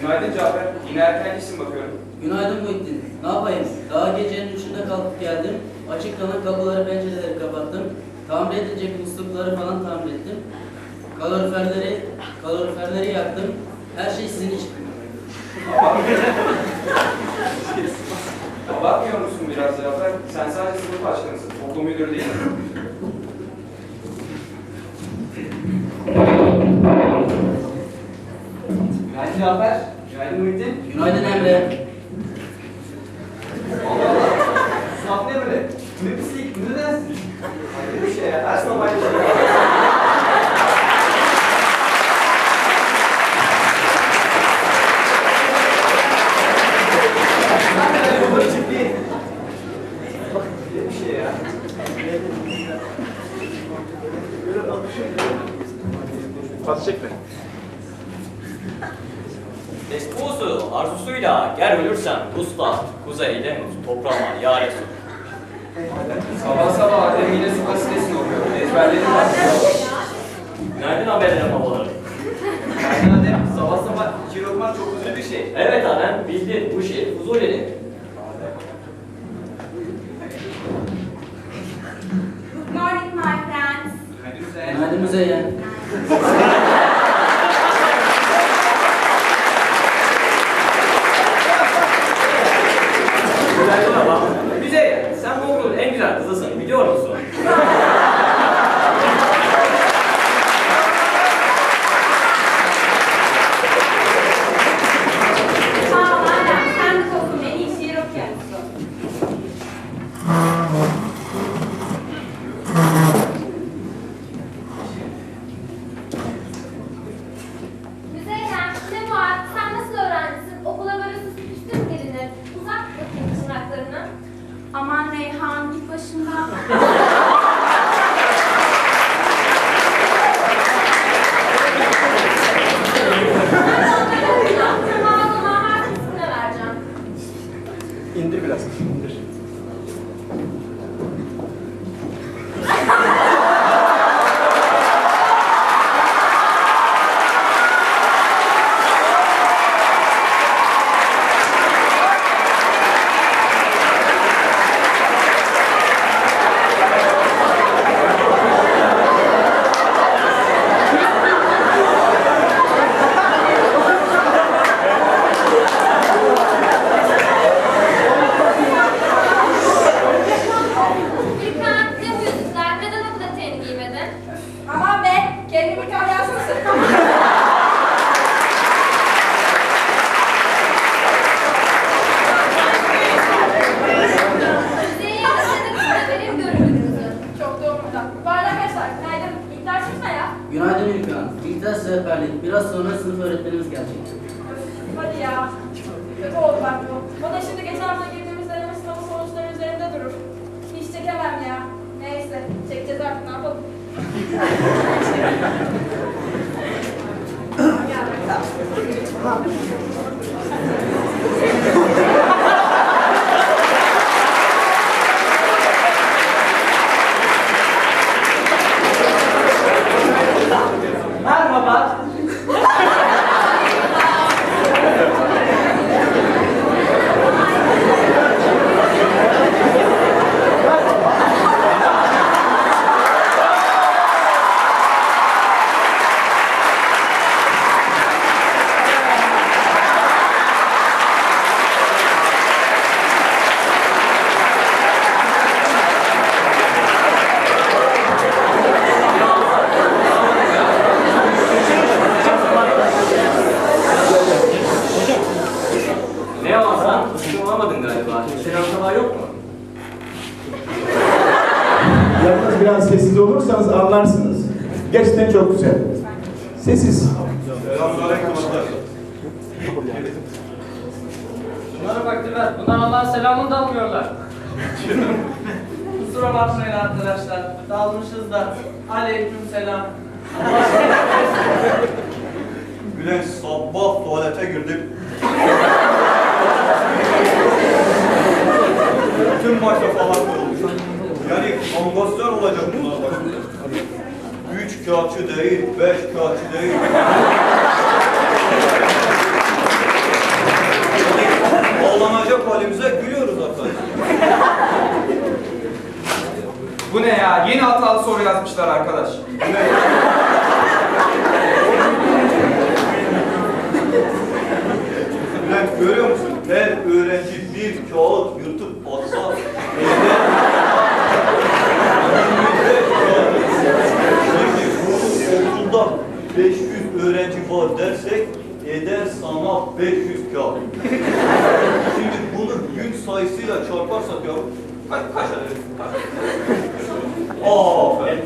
Günaydın Cafer. Yine erkencisin bakıyorum. Günaydın Muhittin. Ne yapayım? Daha gecenin üçünde kalkıp geldim. Açık kalan kapıları pencereleri kapattım. Tamir edilecek muslukları falan tamir ettim. Kaloriferleri, kaloriferleri yaktım. Her şey sizin için. Çok güzel. Sessiz. Bunlara bak Diver, bunlar Allah'ın selamını da almıyorlar. Kusura bakmayın arkadaşlar, dalmışız da. Aleyküm selam. Güneş sabah tuvalete girdim. katçı değil, beş katçı değil. Ağlanacak halimize gülüyoruz arkadaşlar. Bu ne ya? Yeni hatalı soru yazmışlar arkadaş. Bu ne görüyor musun? Her öğrenci bir kağıt 500 öğrenci var dersek eder sana 500 kağıt. Şimdi bunu gün sayısıyla çarparsak ya kaç, kaç eder? Aferin.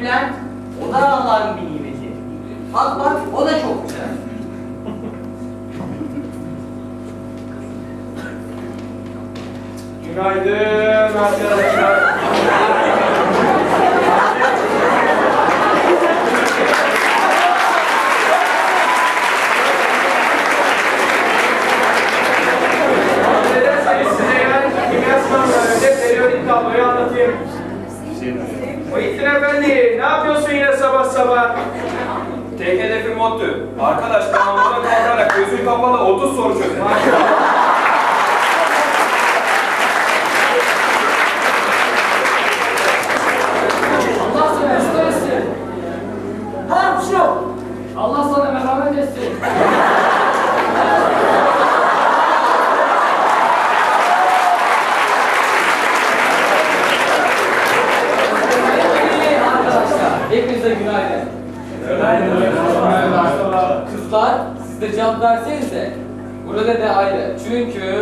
Bülent? O da Allah'ın bir nimeti. Bak bak, o da çok güzel. Günaydın arkadaşlar. Neden size sabah? Tek hedefim ODTÜ. Arkadaş tamamına kalkarak gözü kapalı 30 soru çözer. Allah sana ıslah etsin. Ha şu. Allah sana merhamet etsin. Arkadaşlar hepinize günaydın. Kızlar siz de. Burada da ayrı. Çünkü...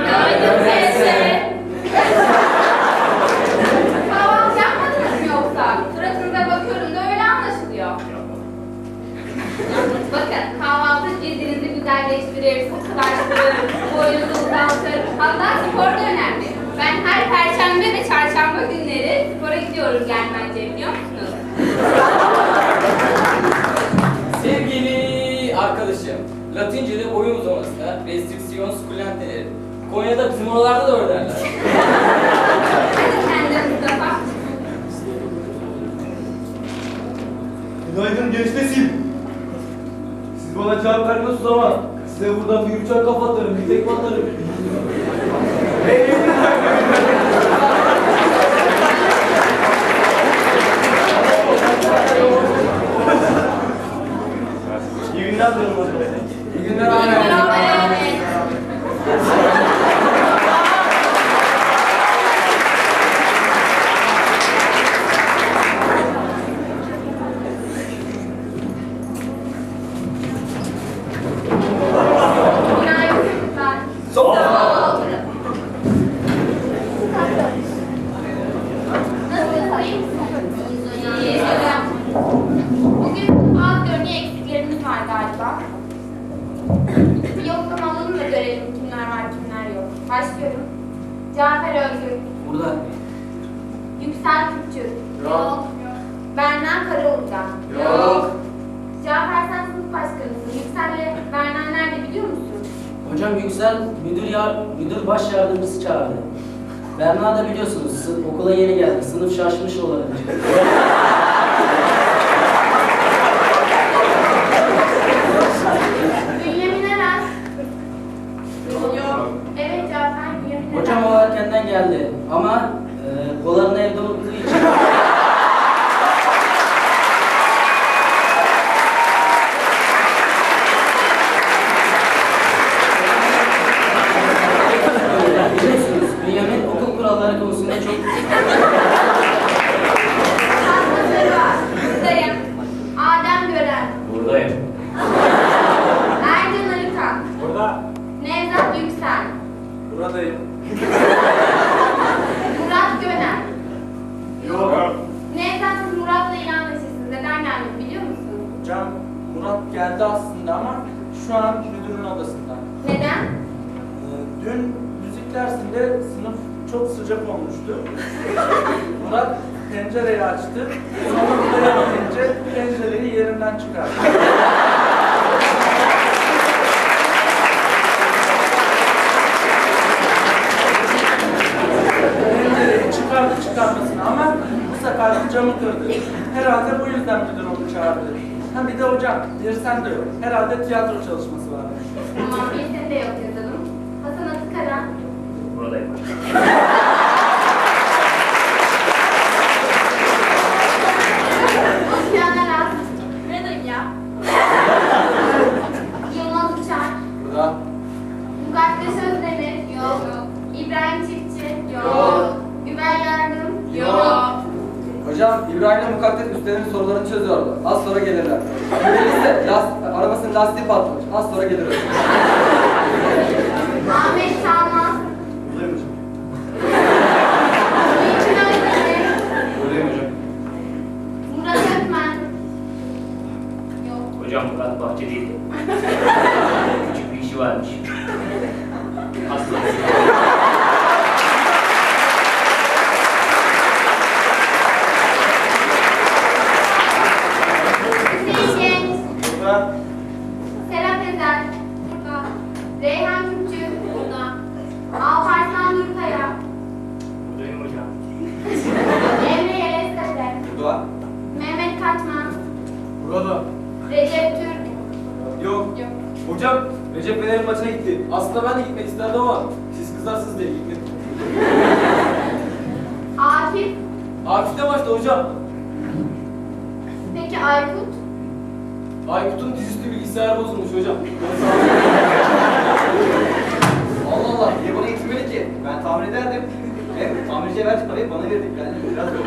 Günaydın teyze. Kahvaltı yapmadınız mı yoksa? Suratınıza bakıyorum da öyle anlaşılıyor. Bakın kahvaltı cildinizi güzelleştirir, sıkılaştırır, boyunuzu uzaltır. Hatta spor da önemli. Ben her perşembe ve çarşamba günleri spora gidiyorum gelmence biliyor musunuz? Sevgili arkadaşım, Latince'de oyun uzamasına restriksiyon skulent denir. Konya'da bizim oralarda da öyle derler. Günaydın genç nesil. Siz bana cevap vermiyorsunuz ama size buradan bir uçak kapatırım, bir tekme atarım. İyi günler diyorum müdür yar müdür baş yardımcısı çağırdı. Berna da biliyorsunuz sı- okula yeni geldi. Sınıf şaşmış olabilir. Hocam o erkenden geldi ama e, kolarını geldi aslında ama şu an müdürün odasında. Neden? Ee, Dün müzik dersinde sınıf çok sıcak olmuştu. Murat pencereyi açtı. Sonra buraya gelince pencereyi yerinden çıkardı. Çıkardı çıkarmasına ama bu sefer de camı kırdı. Herhalde bu yüzden müdür onu çağırdı. Ha bir de hocam, dirsen de yok. Herhalde tiyatro çalışması var. Tamam bir sene de yok yazalım. Hasan Atıkara. Buradayım. Aras. Neredeyim ya? Yılmaz Uçar. Burada. Mukaddes Özdemir. Yok. İbrahim Çiftçi. Yok. Hocam İbrahim'le Mukaddes üstlerinin sorularını çözüyordu. Az sonra gelirler. Gelirse last, arabasının lastiği patlamış. Az sonra gelir hocam. Ahmet Çalmaz. Buradayım hocam. Mümkün Özdemir. Buradayım hocam. Murat Ökmen. Yok. Hocam Murat bahçedeydi. Küçük bir işi varmış. Hastası. Burada. Mehmet Kaçman. Burada. Recep Türk. Yok. Yok. Hocam Recep Fener'in maçına gitti. Aslında ben de gitmek isterdim ama siz kızarsınız diye gitmedim. Akif. Akif de maçta hocam. Peki Aykut. Aykut'un dizüstü bilgisayar bozulmuş hocam. Allah Allah, niye bana getirmedi ki? Ben tamir ederdim. Hem tamirciye verdik parayı bana verdik. Ben biraz Turgut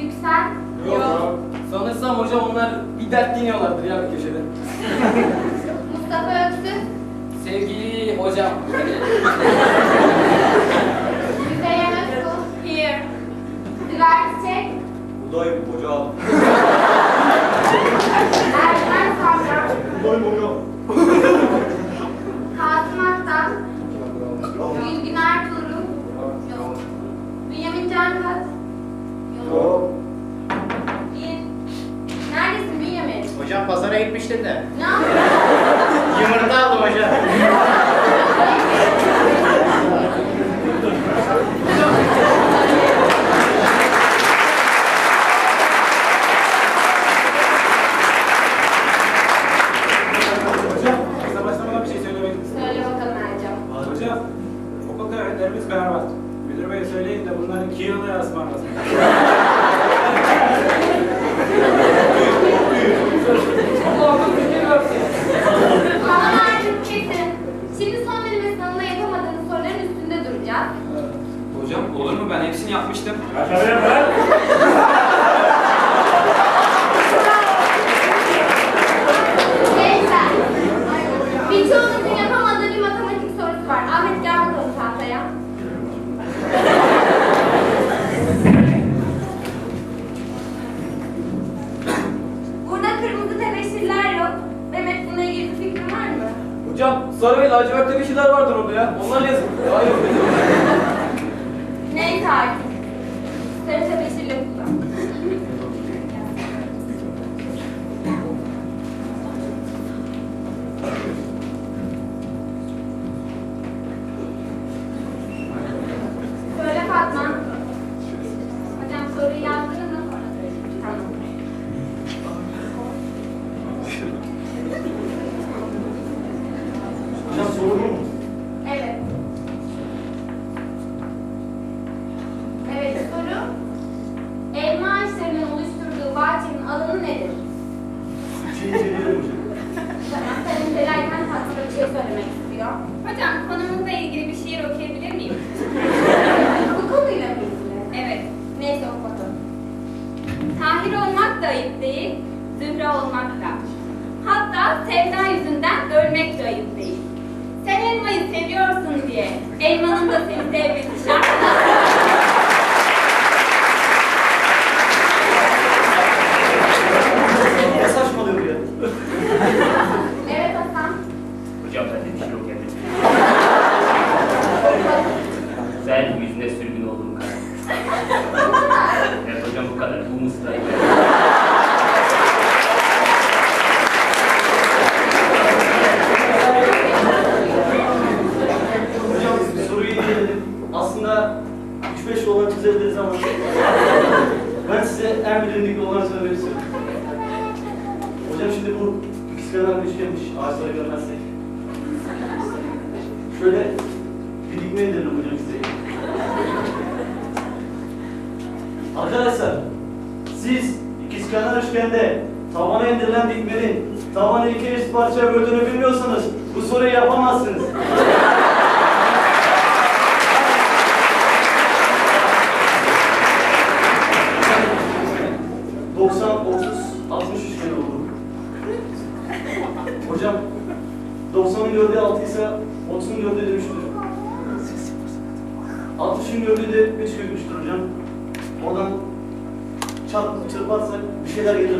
Yüksel. Yok. Yok. Sanırsam hocam onlar bir dert dinliyorlardır ya bir köşede. Mustafa Öksüz. Sevgili hocam. Müzeyyen Özkul. Here. Dilay Çiçek. Buday bu hocam. Ermen Sandra. Buday hocam. gitmiştim de. Ne Yumurta aldım hocam. Hocam, okul öğretmenimiz berbat. Müdür bey söyleyin de bunların iki yılda yazmanız. Arkadaşlar siz ikizkenar üçgende tavana indirilen dikmenin tavanı iki eşit parçaya böldüğünü bilmiyorsanız bu soruyu yapamazsınız. Hocam 90'ın gördüğü 6 ise 30'un gördüğü dönüştür. 60'ın gördüğü de 3 gün şeyler gelir.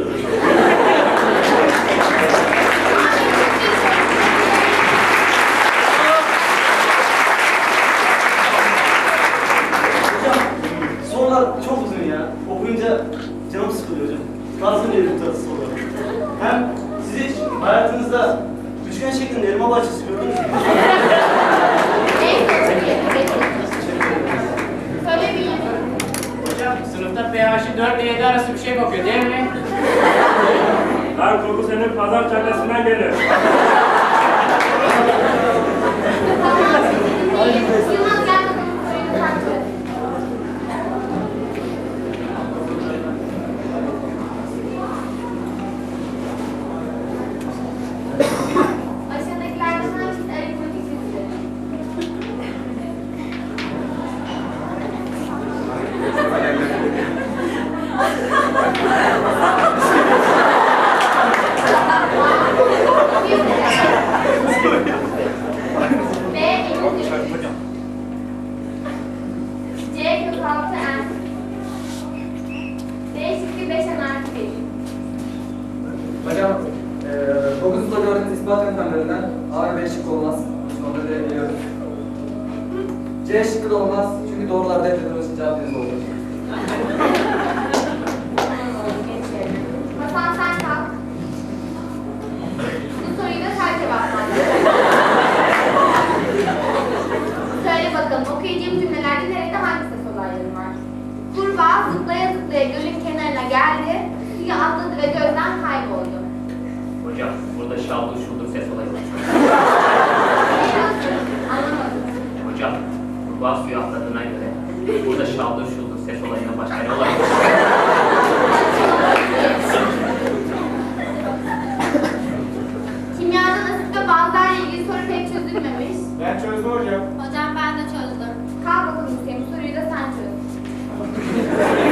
çok uzun ya. Okuyunca canım sıkılıyor hocam. Lazım değil bu tarz sorular. Hem siz hiç hayatınızda üçgen şeklinde elma bahçesi gördünüz mü? da pH'i 4 ile 7 arası bir şey bakıyor değil mi? Lan koku senin pazar çakasından gelir. C şıkkı da olmaz. Çünkü doğrular reddedilmesi soru pek çözülmemiş. Ben çözdüm hocam. Hocam ben de çözdüm. Kalk bakalım Hüseyin, bu soruyu da sen çöz.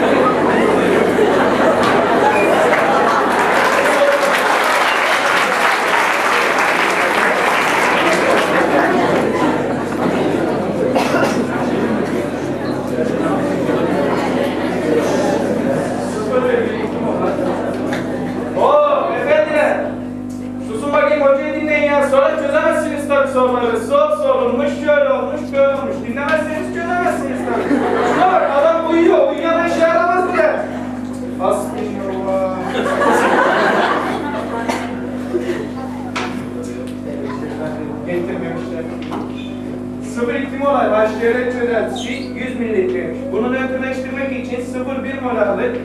0,1 molarlık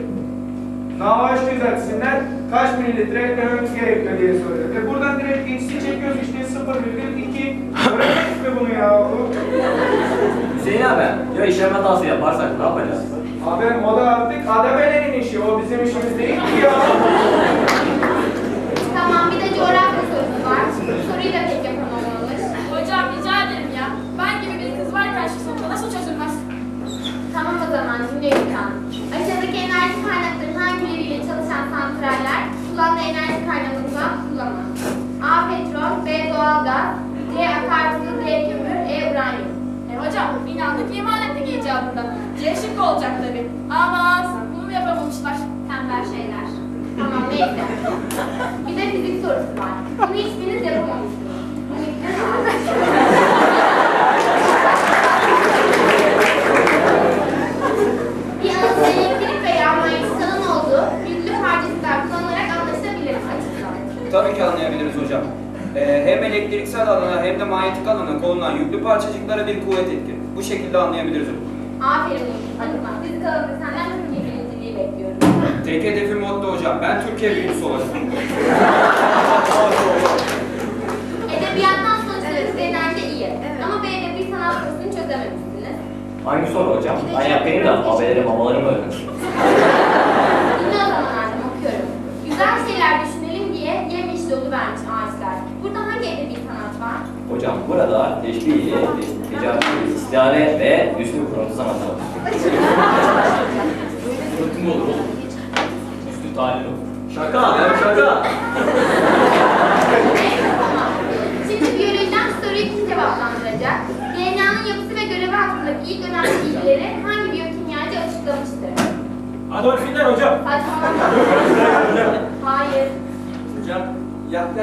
Navaş çözeltisinden kaç mililitre eklememiz gerekiyor diye soruyor. Ve buradan direkt x'i çekiyoruz işte 0,2. Öğrenmedik mi bunu ya? Hüseyin abi, ya işlem hatası yaparsak ne yapacağız? Abi o da artık Adabele'nin işi. O bizim işimiz değil ki ya. Tamam, bir de coğrafya sorusu var. Soruyu da pek yapamamış. Hocam rica ederim ya. Ben gibi bir kız varken şu soru nasıl çözülmez? Tamam o zaman dinleyin lütfen. Aşağıdaki enerji kaynaklarının hangileriyle çalışan santraller kullandığı enerji kaynağından kullanılır? A. Petrol, B. Doğalgaz, C. Akarsu, D. Kömür, E. Uranyum. E hocam inandık iman ettik icabında. C şıkkı olacak tabii. Ama bunu yapamamışlar? Tembel şeyler. Tamam neyse. Bir de fizik sorusu var. Bunu hiçbiriniz yapamamışsınız. Parçacıklara bir kuvvet etki. Bu şekilde anlayabiliriz hocam. Aferin Unutma. Fizik alanında senden Türkiye birinciliği bekliyorum. Tek hedefim motto hocam. Ben Türkiye birincisi olacağım. Edebiyattan sonuçlarınız genelde iyi. Ama B edebi sanat sorusunu çözememişsiniz. Hangi soru hocam? Ben yapayım da haberleri babalarım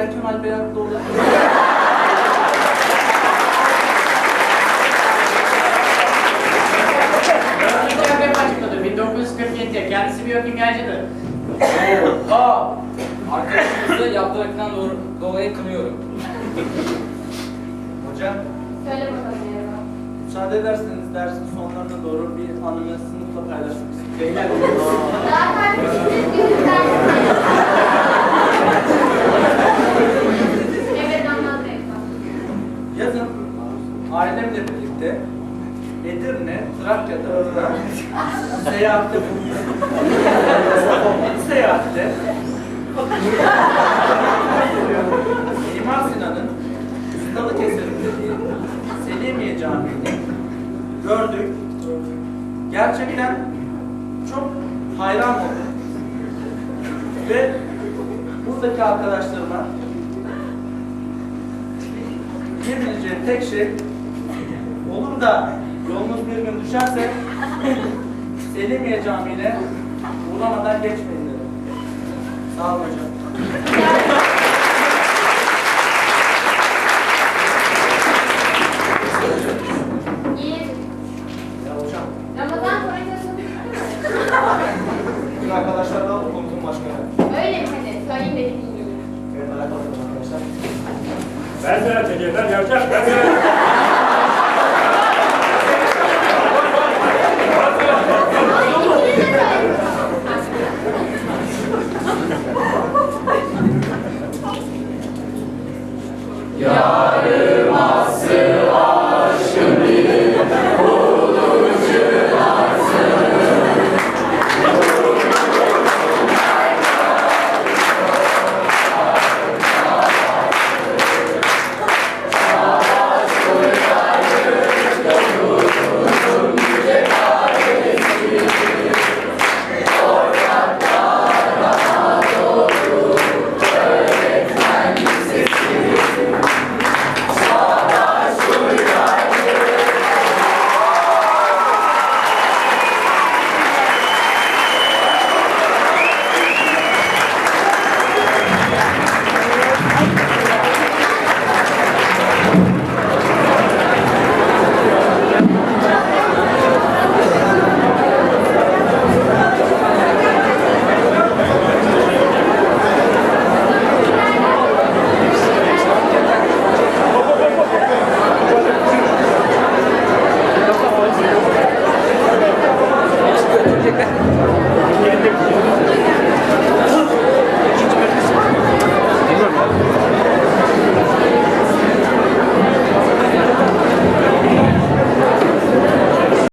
Yahya Kemal Beyatlıoğlu. Hocam açıkladı. 1947'de kendisi biyokimyacıdır. A. Arkadaşımızı yaptığı akından doğru, dolayı kınıyorum. Hocam, Söyle bakalım Merhaba. müsaade ederseniz dersin sonlarına doğru bir anımı sınıfla paylaşmak istiyorum. Beyler, Daha tartışmasız günlük Edirne, Trakya tarafına seyahatte bulundum. Bu seyahatte Mimar Sinan'ın dediği Selimiye Camii'ni gördük. Gerçekten çok hayran oldum. Ve buradaki arkadaşlarıma Diyebileceğim tek şey olur da yolunuz bir gün düşerse Selimiye Camii'ne uğramadan geçmeyin dedim. Sağ olun hocam.